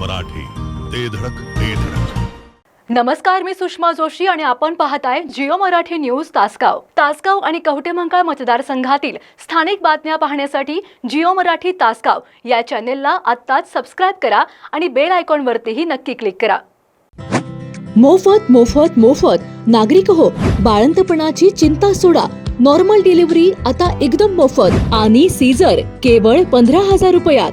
मराठी. ते धडक ते धडक. नमस्कार मी सुषमा जोशी आणि आपण पाहताय जिओ मराठी न्यूज तासगाव. तासगाव आणि कवटेमंकाळ मतदारसंघातील स्थानिक बातम्या पाहण्यासाठी जिओ मराठी तासगाव या चॅनेलला आत्ताच सबस्क्राईब करा आणि बेल आयकॉनवरतीही नक्की क्लिक करा. मोफत मोफत मोफत. नागरिक हो बाळंतपणाची चिंता सोडा. नॉर्मल डिलिव्हरी आता एकदम मोफत. आणि सीझर केवळ पंधरा हजार रुपयात.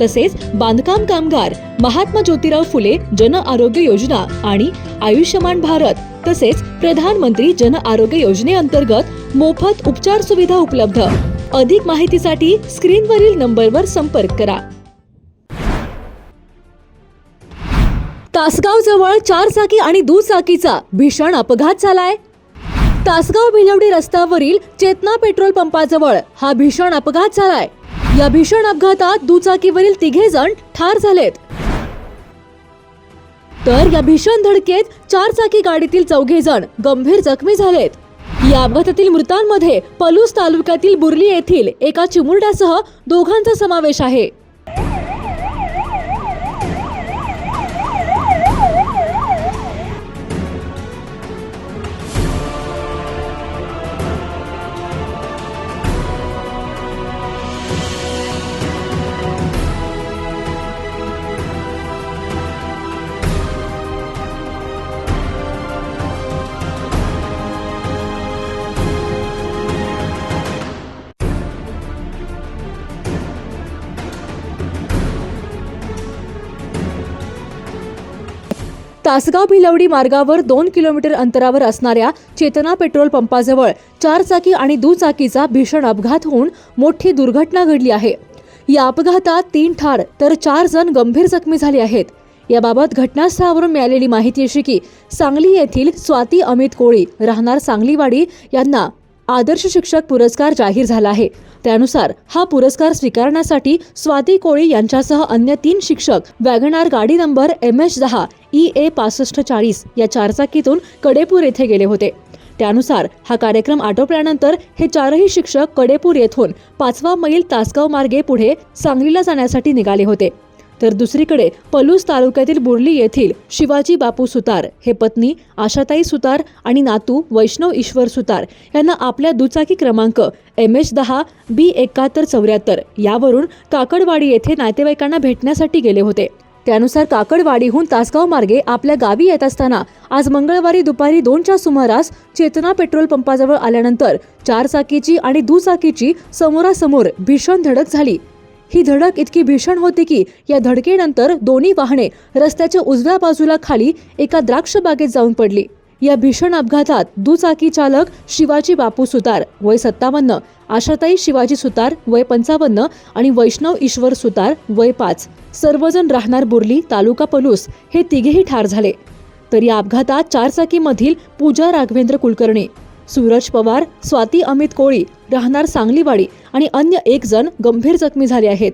तसेच बांधकाम कामगार महात्मा ज्योतिराव फुले जन आरोग्य योजना आणि आयुष्यमान भारत तसेच प्रधानमंत्री जन आरोग्य योजनेअंतर्गत मोफत उपचार सुविधा उपलब्ध. अधिक माहितीसाठी स्क्रीनवरील नंबरवर संपर्क करा. तासगाव जवळ चार चाकी आणि दुचाकीचा भीषण अपघात झालाय. तासगाव भिलवडी रस्त्यावरील चेतना पेट्रोल पंपाजवळ हा भीषण अपघात झालाय. या भीषण अपघातात दुचाकीवरील तिघे जण ठार झालेत. तर या भीषण धडकेत चार चाकी गाडीतील चौघे जण गंभीर जखमी झालेत. या अपघातातील मृतांमध्ये पलूस तालुक्यातील बुर्ली येथील एका चिमुरड्यासह दोघांचा समावेश आहे. तासगाव भिलवडी मार्गावर दोन किलोमीटर अंतरावर असणाऱ्या चेतना पेट्रोल पंपाजवळ चारचाकी आणि दुचाकीचा भीषण अपघात होऊन मोठी दुर्घटना घडली आहे. या अपघातात तीन ठार तर चार जण गंभीर जखमी झाले आहेत. याबाबत घटनास्थळावरून मिळालेली माहिती अशी की सांगली येथील स्वाती अमित कोळी राहणार सांगलीवाडी यांना आदर्श शिक्षक पुरस्कार जाहीर झाला आहे. त्यानुसार हा पुरस्कार स्वीकारण्यासाठी स्वाती कोळी यांच्यासह अन्य तीन शिक्षक वॅगनार गाडी नंबर एम एच दहा ई ए पासष्ट चाळीस या चारचाकीतून कडेपूर येथे गेले होते. त्यानुसार हा कार्यक्रम आटोपल्यानंतर हे चारही शिक्षक कडेपूर येथून पाचवा मैल तासगाव मार्गे पुढे सांगलीला जाण्यासाठी निघाले होते. तर दुसरीकडे पलूस तालुक्यातील बुर्ली येथील शिवाजी बापू सुतार हे पत्नी आशाताई सुतार आणि नातू वैष्णव ईश्वर सुतार यांना आपल्या दुचाकी क्रमांक एम एच दहा बी एकाहत्तर चौऱ्याहत्तर यावरून काकडवाडी येथे नातेवाईकांना भेटण्यासाठी गेले होते. त्यानुसार काकडवाडीहून तासगाव मार्गे आपल्या गावी येत असताना आज मंगळवारी दुपारी दोनच्या सुमारास चेतना पेट्रोल पंपाजवळ आल्यानंतर चार चाकीची आणि दुचाकीची समोरासमोर भीषण धडक झाली. ही धडक इतकी भीषण होती की या धडकेनंतर दोन्ही वाहने रस्त्याच्या उजव्या बाजूला खाली एका द्राक्ष बागेत जाऊन पडली. या भीषण अपघातात दुचाकी चालक शिवाजी बापू सुतार वय सत्तावन्न आशाताई शिवाजी सुतार वय पंचावन्न आणि वैष्णव ईश्वर सुतार वय पाच. सर्वजण राहणार बुर्ली तालुका पलूस हे तिघेही ठार झाले. तर या अपघातात चारचाकीमधील पूजा राघवेंद्र कुलकर्णी सूरज पवार स्वाती अमित कोळी राहणार सांगलीवाडी आणि अन्य एक जण गंभीर जखमी झाले आहेत.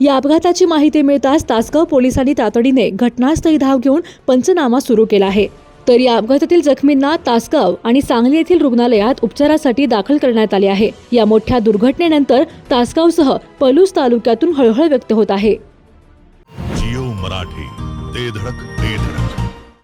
या अपघाताची माहिती मिळताच तासगाव पोलिसांनी तातडीने घटनास्थळी धाव घेऊन पंचनामा सुरू केला आहे. तर या अपघातातील जखमींना तासगाव आणि सांगली येथील रुग्णालयात उपचारासाठी दाखल करण्यात आले आहे. या मोठ्या दुर्घटनेनंतर तासगावसह पलूस तालुक्यातून हळहळ व्यक्त होत आहे. जिओ मराठी ते धडक ते धडक.